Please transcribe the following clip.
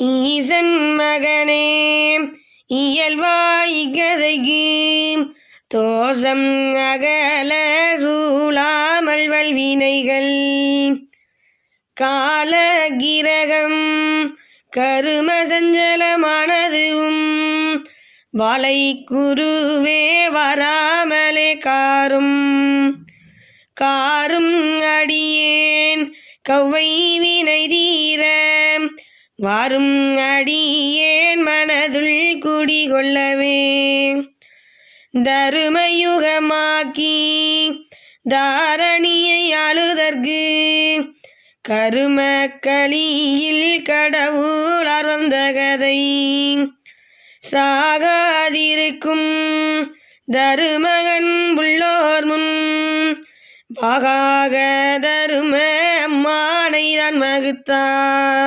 ஈசன் மகனே இயல்வாய் கதைக்கு. தோஷம் அகல சூழாமல் வல்வினைகள். கால கிரகம் கரும சஞ்சலமானதும் வலை குருவே வராமலே காரும். காரும் அடியேன் கவ்வை வினை தீர வாரும் அடியேன் மனதுள் குடிகொள்ளவே. தருமயுகமாக்கி தாரணியை அழுதற்கு கரும களியில் கடவுள் அறந்த கதை. சாகாதிருக்கும் தருமகன் உள்ளோர் முன் பாகாக தரும அம்மானை தான் மகுத்தார்.